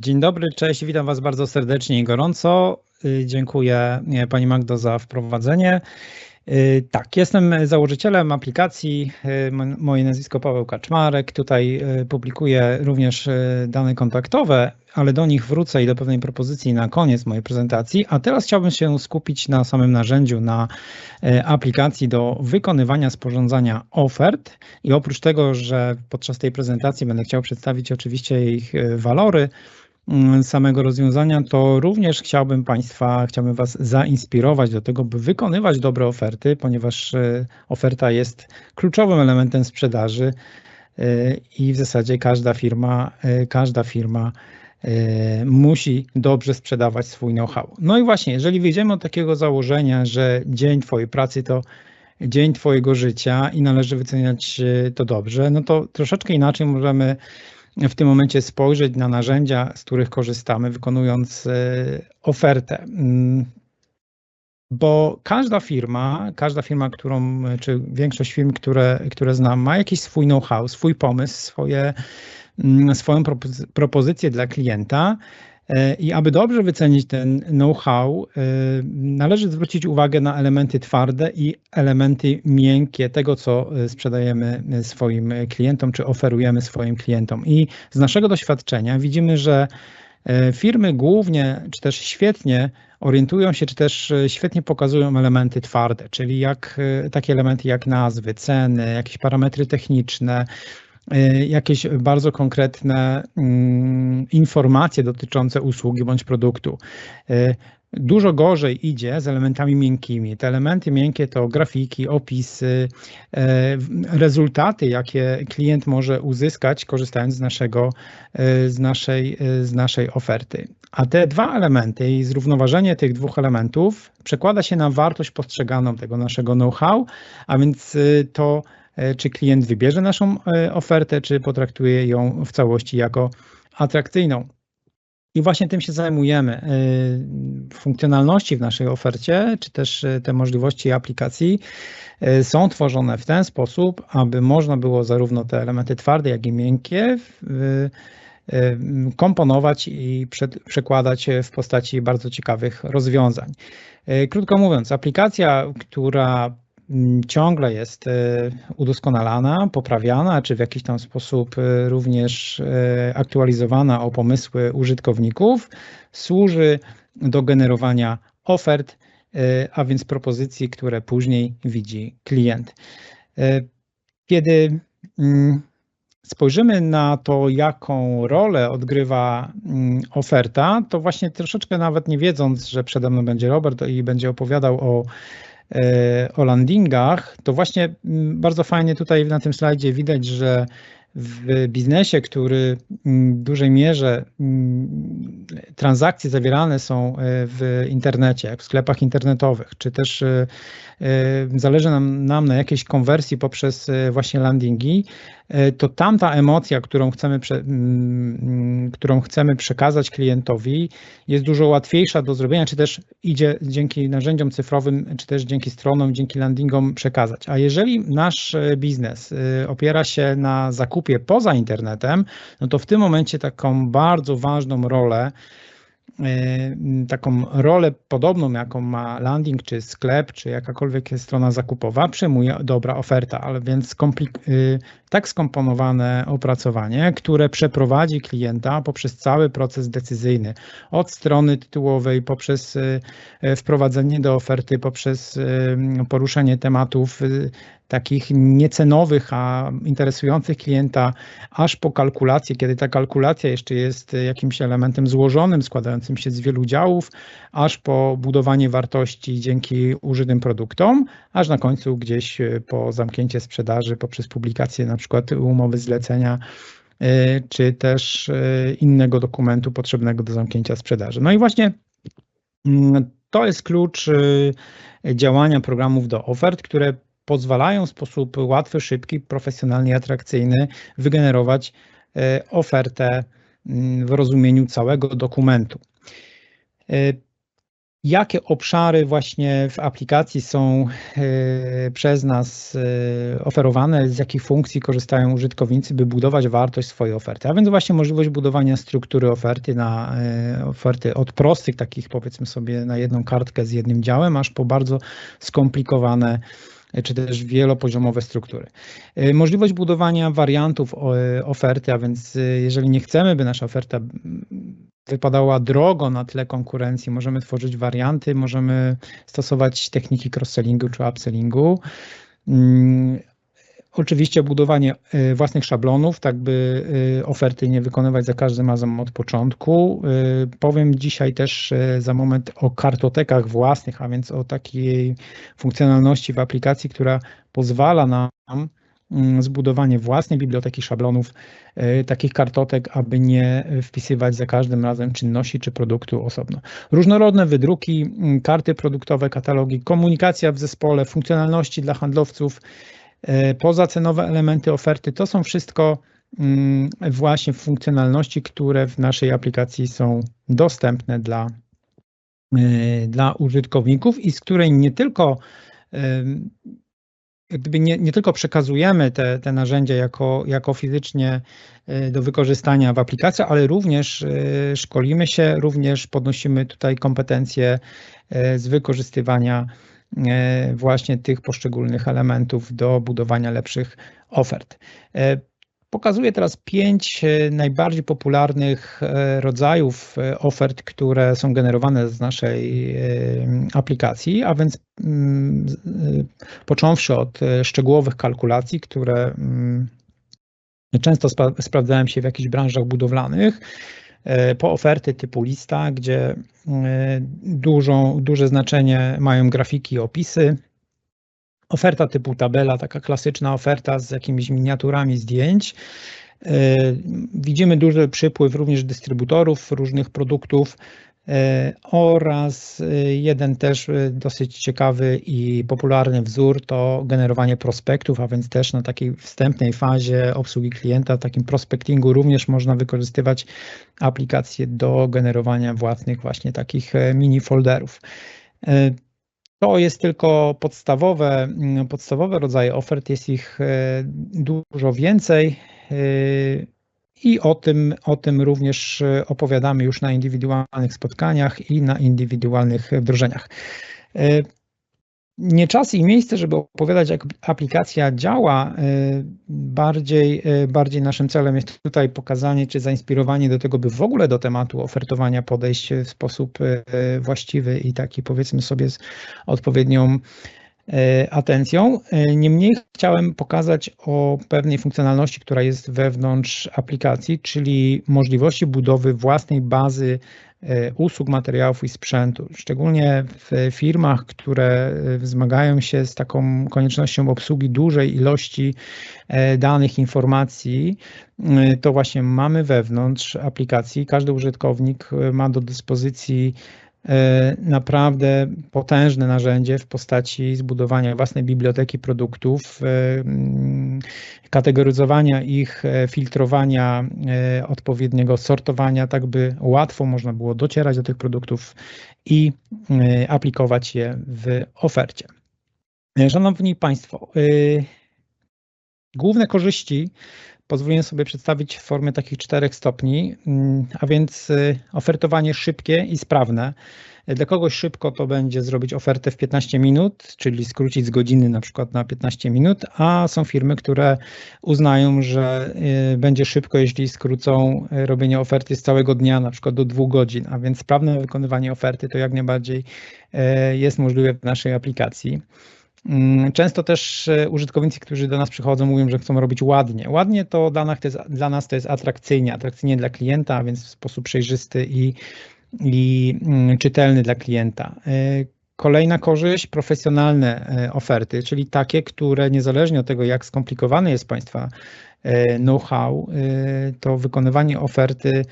Dzień dobry, cześć, witam Was bardzo serdecznie i gorąco. Y, dziękuję y, Pani Magdo za wprowadzenie. Y, tak, jestem założycielem aplikacji. Moje nazwisko Paweł Kaczmarek. Tutaj publikuję również dane kontaktowe, ale do nich wrócę i do pewnej propozycji na koniec mojej prezentacji. A teraz chciałbym się skupić na samym narzędziu, na aplikacji do wykonywania sporządzania ofert. I oprócz tego, że podczas tej prezentacji będę chciał przedstawić oczywiście ich walory, samego rozwiązania, to również chciałbym Państwa, chciałbym Was zainspirować do tego, by wykonywać dobre oferty, ponieważ e, oferta jest kluczowym elementem sprzedaży e, i w zasadzie każda firma, e, każda firma musi dobrze sprzedawać swój know-how. No i właśnie, jeżeli wyjdziemy od takiego założenia, że dzień Twojej pracy to dzień Twojego życia i należy wyceniać to dobrze, no to troszeczkę inaczej możemy w tym momencie spojrzeć na narzędzia, z których korzystamy, wykonując e, ofertę. Mm, bo każda firma, każda firma, którą, czy większość firm, które, które znam, ma jakiś swój know-how, swój pomysł, swoje, mm, swoją propozycję dla klienta I aby dobrze wycenić ten know-how, e, należy zwrócić uwagę na elementy twarde i elementy miękkie tego, co e, sprzedajemy swoim klientom, czy oferujemy swoim klientom. I z naszego doświadczenia widzimy, że firmy głównie, czy też świetnie orientują się, czy też świetnie pokazują elementy twarde, czyli jak, takie elementy jak nazwy, ceny, jakieś parametry techniczne, jakieś bardzo konkretne mm, informacje dotyczące usługi bądź produktu. Y, dużo gorzej idzie z elementami miękkimi. Te elementy miękkie to grafiki, opisy, y, rezultaty, jakie klient może uzyskać, korzystając z, naszego, z, naszej, z naszej oferty. A te dwa elementy i zrównoważenie tych dwóch elementów przekłada się na wartość postrzeganą tego naszego know-how, a więc to czy klient wybierze naszą e, ofertę, czy potraktuje ją w całości jako atrakcyjną. I właśnie tym się zajmujemy. E, funkcjonalności w naszej ofercie, czy też te możliwości aplikacji są tworzone w ten sposób, aby można było zarówno te elementy twarde, jak i miękkie komponować i przekładać w postaci bardzo ciekawych rozwiązań. Krótko mówiąc, aplikacja, która ciągle jest e, udoskonalana, poprawiana, czy w jakiś tam sposób e, również e, aktualizowana o pomysły użytkowników, służy do generowania ofert, a więc propozycji, które później widzi klient. Kiedy mm, spojrzymy na to, jaką rolę odgrywa mm, oferta, to właśnie troszeczkę nawet nie wiedząc, że przede mną będzie Robert i będzie opowiadał o o landingach, to właśnie mm, bardzo fajnie tutaj na tym slajdzie widać, że w biznesie, który w dużej mierze mm, transakcje zawierane są e, w internecie, w sklepach internetowych, czy też e, zależy nam, nam na jakiejś konwersji poprzez właśnie landingi, E, to tamta emocja, którą chcemy, mm, którą chcemy przekazać klientowi, jest dużo łatwiejsza do zrobienia, czy też idzie dzięki narzędziom cyfrowym, czy też dzięki stronom, dzięki landingom przekazać. A jeżeli nasz e, biznes e, opiera się na zakupie poza internetem, no to w tym momencie taką bardzo ważną rolę Y, taką rolę podobną, jaką ma landing, czy sklep, czy jakakolwiek strona zakupowa, przyjmuje dobra oferta, ale więc y, tak skomponowane opracowanie, które przeprowadzi klienta poprzez cały proces decyzyjny, od strony tytułowej, poprzez y, wprowadzenie do oferty, poprzez poruszenie tematów takich niecenowych, a interesujących klienta, aż po kalkulację, kiedy ta kalkulacja jeszcze jest jakimś elementem złożonym, składającym się z wielu działów, aż po budowanie wartości dzięki użytym produktom, aż na końcu gdzieś po zamknięcie sprzedaży poprzez publikację na przykład umowy zlecenia y, czy też y, innego dokumentu potrzebnego do zamknięcia sprzedaży. No i właśnie mm, to jest klucz działania programów do ofert, które pozwalają w sposób łatwy, szybki, profesjonalnie atrakcyjny wygenerować e, ofertę mm, w rozumieniu całego dokumentu. E, jakie obszary właśnie w aplikacji są e, przez nas oferowane, z jakich funkcji korzystają użytkownicy, by budować wartość swojej oferty. A więc właśnie możliwość budowania struktury oferty na oferty od prostych, takich powiedzmy sobie na jedną kartkę z jednym działem, aż po bardzo skomplikowane czy też wielopoziomowe struktury. Możliwość budowania wariantów oferty, a więc jeżeli nie chcemy, by nasza oferta wypadała drogo na tle konkurencji. Możemy tworzyć warianty, możemy stosować techniki cross-sellingu czy upsellingu. Oczywiście budowanie y, własnych szablonów, tak by y, oferty nie wykonywać za każdym razem od początku. Y, powiem dzisiaj też za moment o kartotekach własnych, a więc o takiej funkcjonalności w aplikacji, która pozwala nam Mm, zbudowanie własnej biblioteki szablonów, e, takich kartotek, aby nie wpisywać za każdym razem czynności czy produktu osobno. Różnorodne wydruki, mm, karty produktowe, katalogi, komunikacja w zespole, funkcjonalności dla handlowców, e, pozacenowe elementy oferty, to są wszystko mm, właśnie funkcjonalności, które w naszej aplikacji są dostępne dla, e, dla użytkowników i z której nie tylko jak gdyby nie, nie tylko przekazujemy te, te narzędzia jako, jako fizycznie e, do wykorzystania w aplikacji, ale również e, szkolimy się, również podnosimy tutaj kompetencje e, z wykorzystywania właśnie tych poszczególnych elementów do budowania lepszych ofert. Pokazuję teraz pięć e, najbardziej popularnych e, rodzajów e, ofert, które są generowane z naszej aplikacji, a więc mm, począwszy od szczegółowych kalkulacji, które mm, często spra sprawdzałem się w jakichś branżach budowlanych, po oferty typu lista, gdzie dużą, duże znaczenie mają grafiki i opisy, Oferta typu tabela, taka klasyczna oferta z jakimiś miniaturami zdjęć. E, widzimy duży przypływ również dystrybutorów różnych produktów e, oraz e, jeden też dosyć ciekawy i popularny wzór to generowanie prospektów, a więc też na takiej wstępnej fazie obsługi klienta, takim prospectingu również można wykorzystywać aplikacje do generowania własnych właśnie takich mini folderów. To jest tylko podstawowe, podstawowe rodzaje ofert, jest ich e, dużo więcej e, i o tym, o tym również opowiadamy już na indywidualnych spotkaniach i na indywidualnych wdrożeniach. E, nie czas i miejsce, żeby opowiadać, jak aplikacja działa. Bardziej, bardziej naszym celem jest tutaj pokazanie czy zainspirowanie do tego, by w ogóle do tematu ofertowania podejść w sposób właściwy i taki powiedzmy sobie z odpowiednią atencją. Niemniej chciałem pokazać o pewnej funkcjonalności, która jest wewnątrz aplikacji, czyli możliwości budowy własnej bazy E, usług, materiałów i sprzętu. Szczególnie w firmach, które wzmagają się z taką koniecznością obsługi dużej ilości e, danych, informacji, e, to właśnie mamy wewnątrz aplikacji, każdy użytkownik ma do dyspozycji E, naprawdę potężne narzędzie w postaci zbudowania własnej biblioteki produktów, e, mm, kategoryzowania ich, e, filtrowania, odpowiedniego sortowania, tak by łatwo można było docierać do tych produktów i aplikować je w ofercie. Szanowni Państwo, główne korzyści pozwoliłem sobie przedstawić w formie takich czterech stopni, mm, a więc y, ofertowanie szybkie i sprawne. Dla kogoś szybko to będzie zrobić ofertę w 15 minut, czyli skrócić z godziny na przykład na 15 minut, a są firmy, które uznają, że y, będzie szybko, jeśli skrócą y, robienie oferty z całego dnia, na przykład do dwóch godzin, a więc sprawne wykonywanie oferty to jak najbardziej jest możliwe w naszej aplikacji. Mm, często też e, użytkownicy, którzy do nas przychodzą, mówią, że chcą robić ładnie. Ładnie to dla nas to jest, dla nas to jest atrakcyjnie, atrakcyjnie dla klienta, więc w sposób przejrzysty i, i mm, czytelny dla klienta. E, kolejna korzyść, profesjonalne e, oferty, czyli takie, które niezależnie od tego, jak skomplikowany jest Państwa know-how, to wykonywanie oferty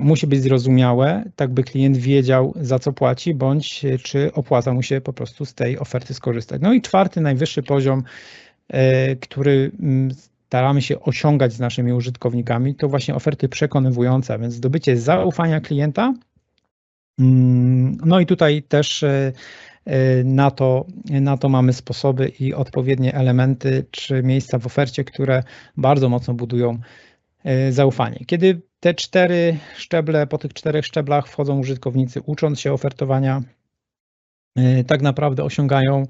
musi być zrozumiałe, tak by klient wiedział, za co płaci, bądź czy opłaca mu się po prostu z tej oferty skorzystać. No i czwarty, najwyższy poziom, e, który mm, staramy się osiągać z naszymi użytkownikami, to właśnie oferty przekonywujące, więc zdobycie zaufania klienta Mm, no i tutaj też na to, na to mamy sposoby i odpowiednie elementy czy miejsca w ofercie, które bardzo mocno budują zaufanie. Kiedy te cztery szczeble, po tych czterech szczeblach wchodzą użytkownicy, ucząc się ofertowania, tak naprawdę osiągają,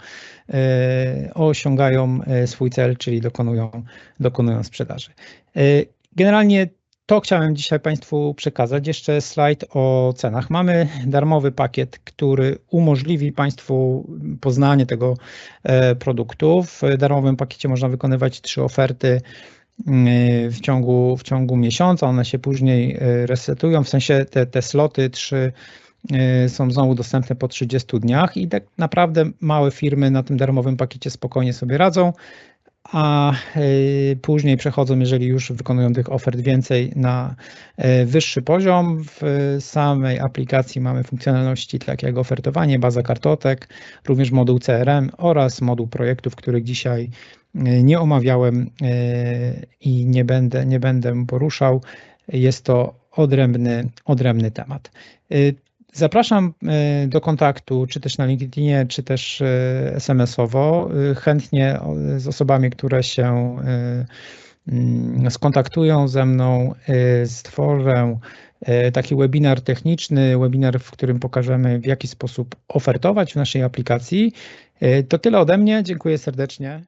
osiągają swój cel, czyli dokonują, dokonują sprzedaży. Generalnie to chciałem dzisiaj Państwu przekazać. Jeszcze slajd o cenach. Mamy darmowy pakiet, który umożliwi Państwu poznanie tego produktu. W darmowym pakiecie można wykonywać trzy oferty w ciągu, w ciągu miesiąca. One się później resetują, w sensie te, te sloty trzy są znowu dostępne po 30 dniach i tak naprawdę małe firmy na tym darmowym pakiecie spokojnie sobie radzą a później przechodzą, jeżeli już wykonują tych ofert więcej, na wyższy poziom. W samej aplikacji mamy funkcjonalności takie jak ofertowanie, baza kartotek, również moduł CRM oraz moduł projektów, których dzisiaj nie omawiałem i nie będę, nie będę poruszał. Jest to odrębny, odrębny temat. Zapraszam do kontaktu, czy też na LinkedInie, czy też SMS-owo. Chętnie z osobami, które się mm, skontaktują ze mną, stworzę taki webinar techniczny, webinar, w którym pokażemy, w jaki sposób ofertować w naszej aplikacji. To tyle ode mnie. Dziękuję serdecznie.